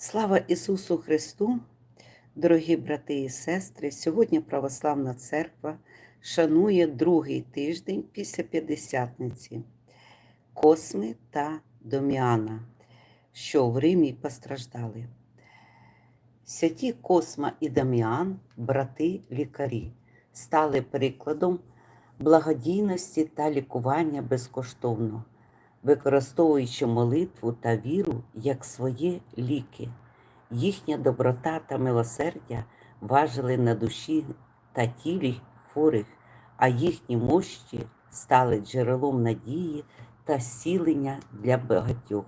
Слава Ісусу Христу, дорогі брати і сестри! Сьогодні Православна Церква шанує другий тиждень після П'ятдесятниці Косми та Доміана, що в Римі постраждали. Святі Косма і Даміан, брати лікарі, стали прикладом благодійності та лікування безкоштовно, використовуючи молитву та віру як свої ліки. Їхня доброта та милосердя важили на душі та тілі хворих, а їхні мощі стали джерелом надії та зцілення для багатьох.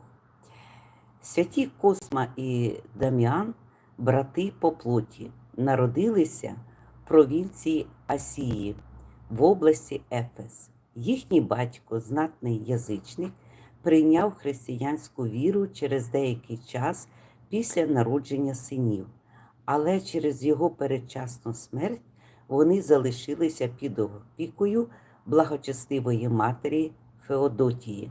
Святі Косма і Дам'ян, брати по плоті, народилися в провінції Асії в області Ефес. Їхній батько, знатний язичник, прийняв християнську віру через деякий час після народження синів, але через його передчасну смерть вони залишилися під опікою благочестивої матері Феодотії.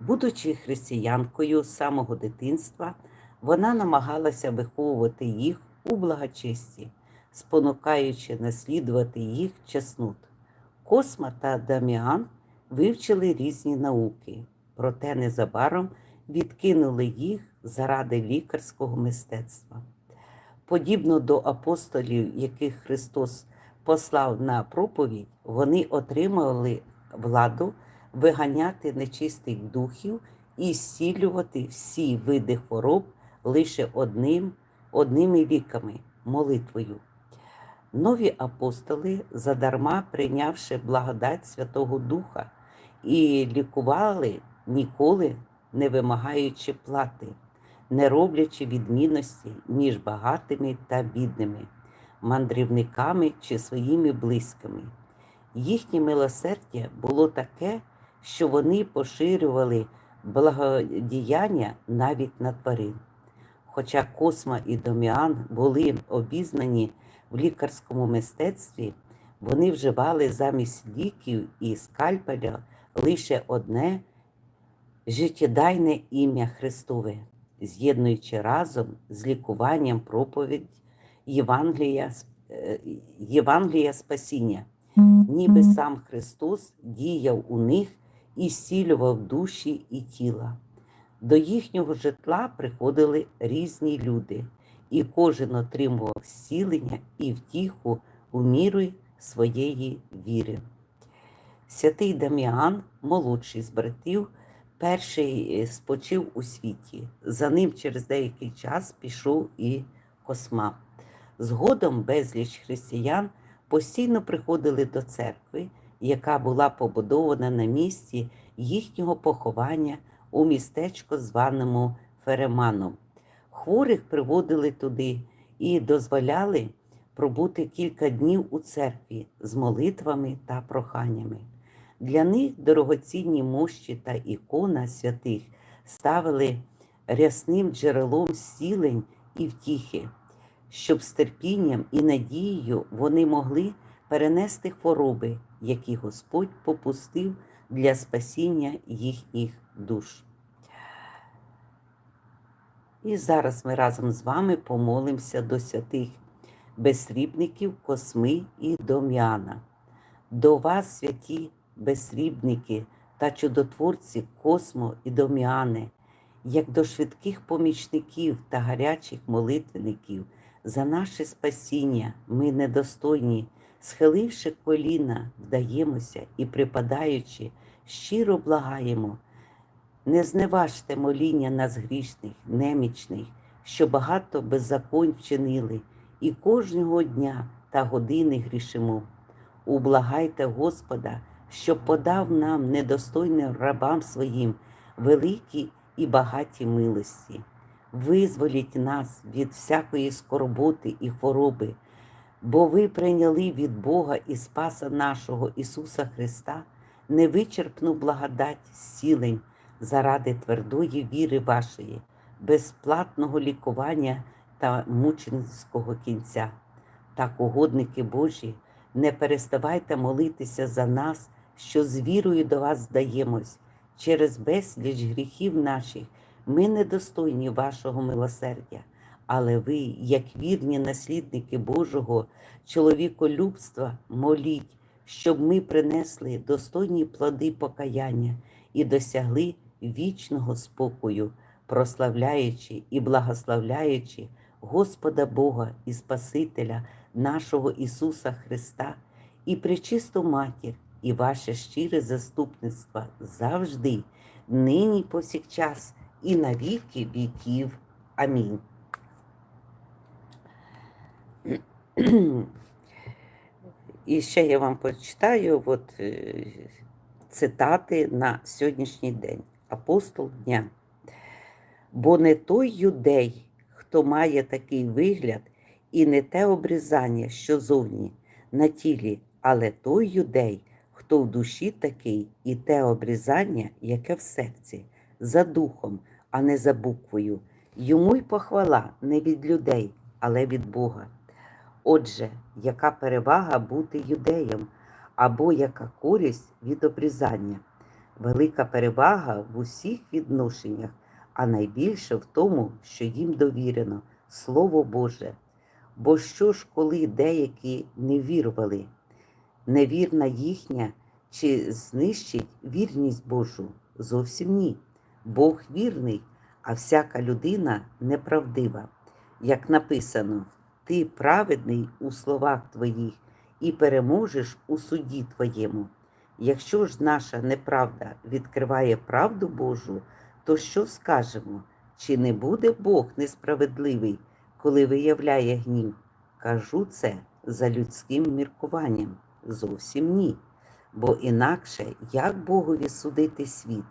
Будучи християнкою з самого дитинства, вона намагалася виховувати їх у благочесті, спонукаючи наслідувати їх чеснот. Косма та Даміан вивчили різні науки, проте незабаром відкинули їх заради лікарського мистецтва. Подібно до апостолів, яких Христос послав на проповідь, вони отримали владу виганяти нечистих духів і зцілювати всі види хвороб лише одним, одними ліками молитвою. Нові апостоли, задарма прийнявши благодать Святого Духа, і лікували ніколи не вимагаючи плати, не роблячи відмінності між багатими та бідними, мандрівниками чи своїми близькими. Їхнє милосердя було таке, що вони поширювали благодіяння навіть на тварин. Хоча Косма і Доміан були обізнані в лікарському мистецтві, вони вживали замість ліків і скальпеля лише одне життєдайне ім'я Христове, з'єднуючи разом з лікуванням проповідь Євангелія, е, Євангелія Спасіння, ніби сам Христос діяв у них і зцілював душі і тіла. До їхнього житла приходили різні люди, і кожен отримував зцілення і втіху у міру своєї віри. Святий Даміан, молодший з братів, перший спочив у світі. За ним через деякий час пішов і Косма. Згодом безліч християн постійно приходили до церкви, яка була побудована на місці їхнього поховання у містечко, званому Фереманом. Хворих приводили туди і дозволяли пробути кілька днів у церкві з молитвами та проханнями. Для них дорогоцінні мощі та ікона святих ставили рясним джерелом зцілень і втіхи, щоб з терпінням і надією вони могли перенести хвороби, які Господь попустив для спасіння їхніх душ. І зараз ми разом з вами помолимося до святих безсрібників Косми і Дом'яна. До вас, святі безсрібники та чудотворці Космо і Доміане, як до швидких помічників та гарячих молитвенників, за наше спасіння ми недостойні, схиливши коліна, вдаємося і припадаючи, щиро благаємо. Не зневажте моління нас грішних, немічних, що багато беззаконь вчинили, і кожного дня та години грішимо. Ублагайте Господа, щоб подав нам, недостойним рабам своїм, великі і багаті милості. Визволіть нас від всякої скорботи і хвороби, бо ви прийняли від Бога і Спаса нашого Ісуса Христа невичерпну благодать зцілень заради твердої віри вашої, безплатного лікування та мученського кінця. Так, угодники Божі, не переставайте молитися за нас, що з вірою до вас здаємось, через безліч гріхів наших Ми недостойні вашого милосердя, але ви, як вірні наслідники Божого чоловіколюбства, моліть, щоб ми принесли достойні плоди покаяння і досягли вічного спокою, прославляючи і благословляючи Господа Бога і Спасителя нашого Ісуса Христа і пречисту матір, і ваше щире заступництво завжди, нині повсякчас і на віки віків. Амінь. І ще я вам почитаю от, е, цитати на сьогоднішній день. Апостол дня. Бо не той юдей, хто має такий вигляд, і не те обрізання, що зовні на тілі, але той юдей, хто в душі такий, і те обрізання, яке в серці, за духом, а не за буквою. Йому й похвала не від людей, але від Бога. Отже, яка перевага бути юдеєм, або яка користь від обрізання? Велика перевага в усіх відношеннях, а найбільше в тому, що їм довірено Слово Боже. Бо що ж, коли деякі не вірували, невірна їхня чи знищить вірність Божу? Зовсім ні. Бог вірний, а всяка людина неправдива. Як написано, ти праведний у словах твоїх і переможеш у суді твоєму. Якщо ж наша неправда відкриває правду Божу, то що скажемо? Чи не буде Бог несправедливий, коли виявляє гнів? Кажу це за людським міркуванням. Зовсім ні. Бо інакше як Богові судити світ?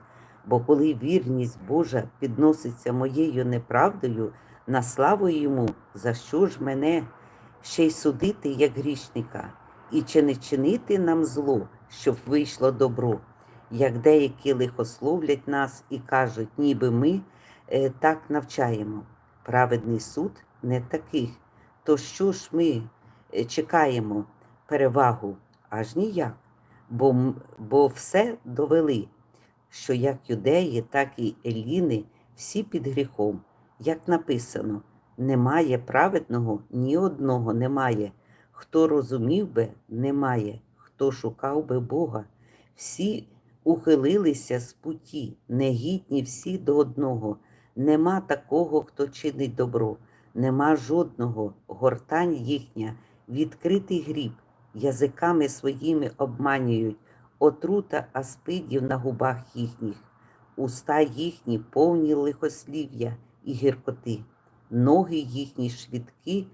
Бо коли вірність Божа підноситься моєю неправдою на славу йому, за що ж мене ще й судити, як грішника, і чи не чинити нам зло, щоб вийшло добро, як деякі лихословлять нас і кажуть, ніби ми е, так навчаємо. Праведний суд не таких. То що ж ми е, чекаємо перевагу? Аж ніяк. Бо, бо все довели, що як юдеї, так і еліни всі під гріхом. Як написано, немає праведного, ні одного немає. Хто розумів би, немає, хто шукав би Бога. Всі ухилилися з путі, негідні всі до одного. Нема такого, хто чинить добро, нема жодного, гортань їхня, відкритий гріб, язиками своїми обманюють, отрута аспидів на губах їхніх, уста їхні повні лихослів'я і гіркоти, ноги їхні швидкі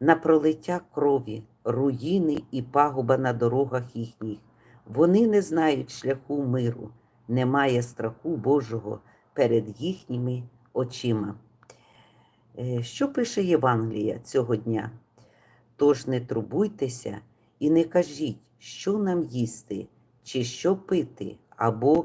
на пролиття крові, руїни і пагуба на дорогах їхніх. Вони не знають шляху миру, немає страху Божого перед їхніми очима. Е, Що пише Євангелія цього дня? Тож не турбуйтеся і не кажіть, що нам їсти, чи що пити, або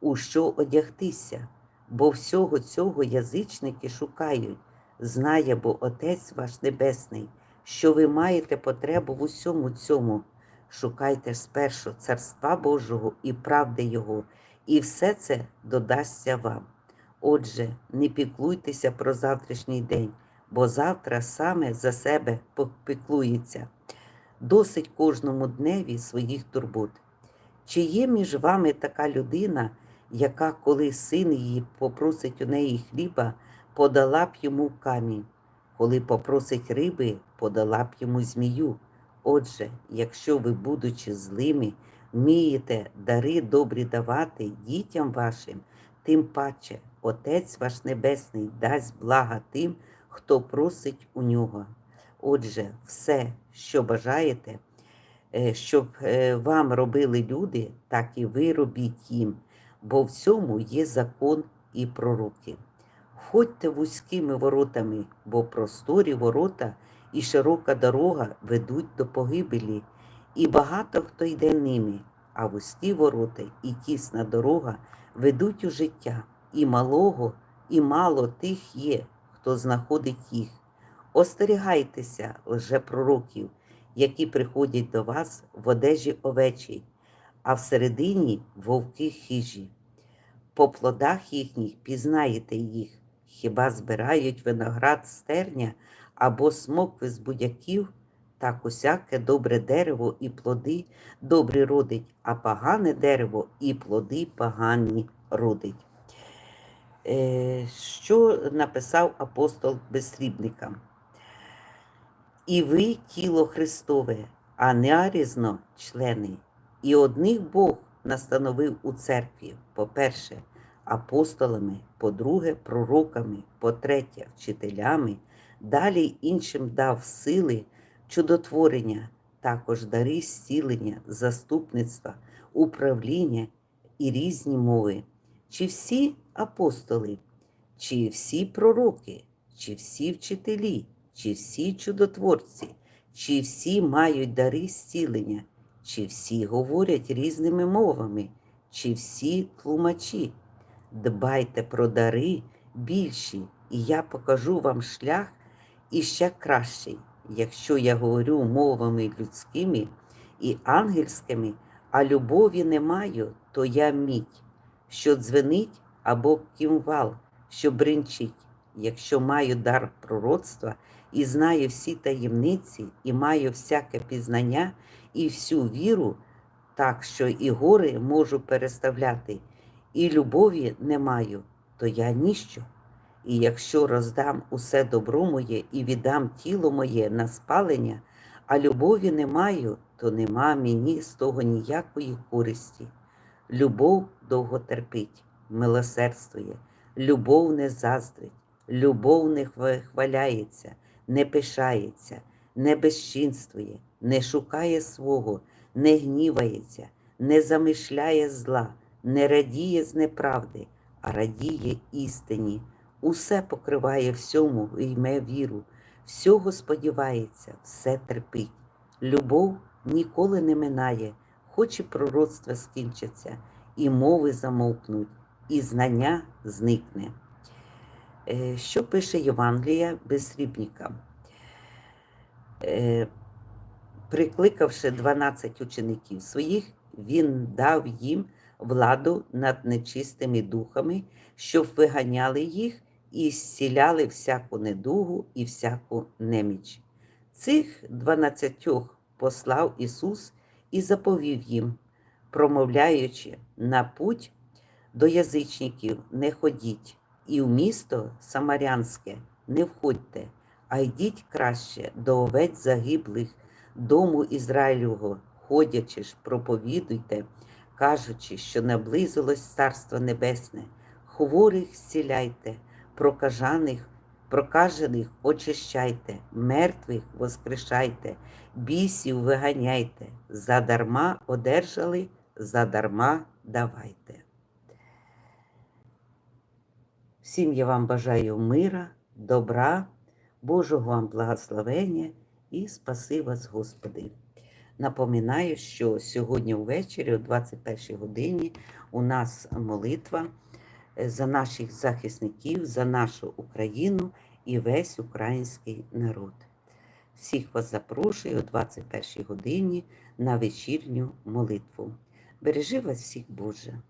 у що одягтися, бо всього цього язичники шукають, знає бо Отець ваш Небесний, що ви маєте потребу в усьому цьому. Шукайте ж спершу царства Божого і правди Його, і все це додасться вам. Отже, не піклуйтеся про завтрашній день, бо завтра саме за себе попіклується. Досить кожному дневі своїх турбот. Чи є між вами така людина, яка, коли син її попросить у неї хліба, подала б йому камінь, коли попросить риби, подала б йому змію? Отже, якщо ви, будучи злими, вмієте дари добрі давати дітям вашим, тим паче Отець ваш Небесний дасть блага тим, хто просить у нього. Отже, все, що бажаєте, е, щоб е, вам робили люди, так і ви робіть їм, бо в цьому є закон і пророки. Входьте вузькими воротами, бо просторі ворота і широка дорога ведуть до погибелі, і багато хто йде ними, а вузькі ворота і тісна дорога ведуть у життя, і малого, і мало тих є, хто знаходить їх. Остерігайтеся лжепророків, які приходять до вас в одежі овечій, а всередині вовки хижі. По плодах їхніх пізнаєте їх. Хіба збирають виноград з терня або смокви з будяків? Так усяке добре дерево і плоди добрі родить, а погане дерево і плоди погані родить. Е, Що написав апостол безсрібникам? І ви тіло Христове, а не арізно члени. І одних Бог настановив у церкві, по-перше, апостолами, по-друге, пророками, по-третє, вчителями, далі іншим дав сили, чудотворення, також дари зцілення, заступництва, управління і різні мови. Чи всі апостоли, чи всі пророки, чи всі вчителі, чи всі чудотворці, чи всі мають дари зцілення, чи всі говорять різними мовами, чи всі тлумачі. Дбайте про дари більші, і я покажу вам шлях іще кращий. Якщо я говорю мовами людськими і ангельськими, а любові не маю, то я мідь, що дзвенить або кімвал, що бринчить. Якщо маю дар пророцтва і знаю всі таємниці, і маю всяке пізнання і всю віру, так що і гори можу переставляти, і любові не маю, то я ніщо. І якщо роздам усе добро моє і віддам тіло моє на спалення, а любові не маю, то нема мені з того ніякої користі. Любов довго терпить, милосердствує, любов не заздрить, любов не хваляється, не пишається, не безчинствує, не шукає свого, не гнівається, не замишляє зла, не радіє з неправди, а радіє істині. Усе покриває всьому йме віру, всього сподівається, все терпить. Любов ніколи не минає, хоч і пророцтва скінчаться, і мови замовкнуть, і знання зникне. Е, Що пише Євангелія безсрібникам? Е, Прикликавши 12 учеників своїх, він дав їм владу над нечистими духами, щоб виганяли їх і зціляли всяку недугу і всяку неміч. Цих дванадцятьох послав Ісус і заповів їм, промовляючи на путь до язичників не ходіть, і в місто Самарянське не входьте, а йдіть краще до овець загиблих, дому Ізраїлього, ходячи ж, проповідуйте, кажучи, що наблизилось Царство Небесне, хворих зціляйте, прокажаних, прокажених очищайте, мертвих воскрешайте, бісів виганяйте, задарма одержали, задарма давайте. Всім я вам бажаю мира, добра, Божого вам благословення і спаси вас, Господи. Напоминаю, що сьогодні ввечері, о 21 годині, у нас молитва е, за наших захисників, за нашу Україну і весь український народ. Всіх вас запрошую о 21 годині на вечірню молитву. Бережи вас всіх, Боже!